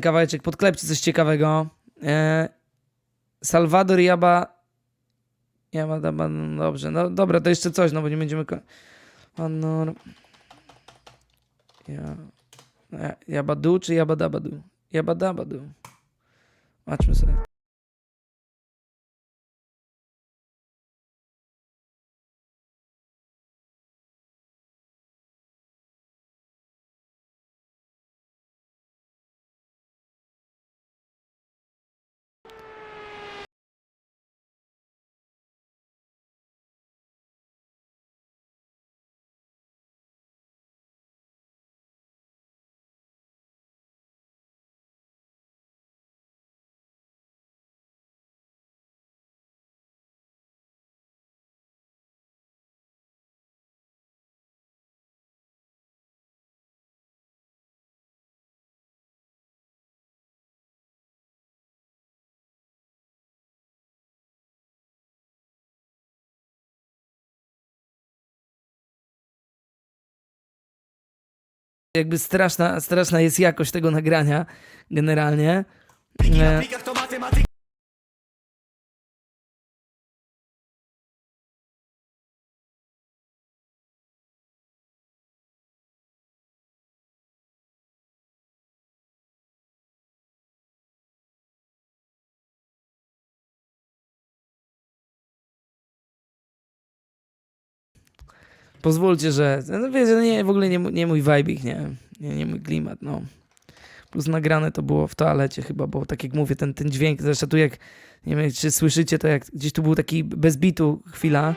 kawałeczek, podklepcie coś ciekawego. E, Salvador Jaba... Jaba, daba, no dobrze, no dobra, to jeszcze coś, no bo nie będziemy... Honor... Ja... e, Jabadu czy Jabadabadu? Jabadabadu. Zobaczmy sobie. Jakby straszna, straszna jest jakość tego nagrania generalnie. E, Pozwólcie, że. No wiecie, no nie, w ogóle nie, mój- nie mój vibik, nie, nie, nie mój klimat, no. Plus nagrane to było w toalecie chyba, bo tak jak mówię, ten, ten dźwięk, zresztą tu jak, nie wiem czy słyszycie, to jak gdzieś tu był taki bez bitu chwila.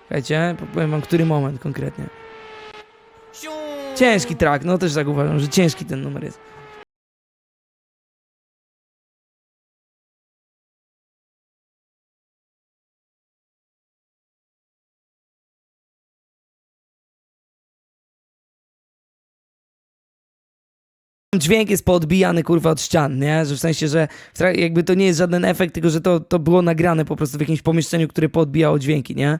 Słuchajcie, powiem wam, który moment konkretnie. Ciężki track, no też tak uważam, że ciężki ten numer jest. Dźwięk jest poodbijany kurwa od ścian, nie? Że w sensie, że jakby to nie jest żaden efekt, tylko że to, to było nagrane po prostu w jakimś pomieszczeniu, które poodbijało dźwięki, nie?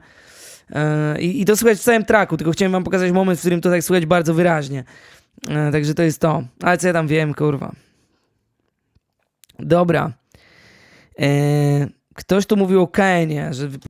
E, I, I to słychać w całym traku, tylko chciałem wam pokazać moment, w którym to tak słychać bardzo wyraźnie. E, Także to jest to. Ale co ja tam wiem, kurwa. Dobra. E, Ktoś tu mówił o Kaenie, że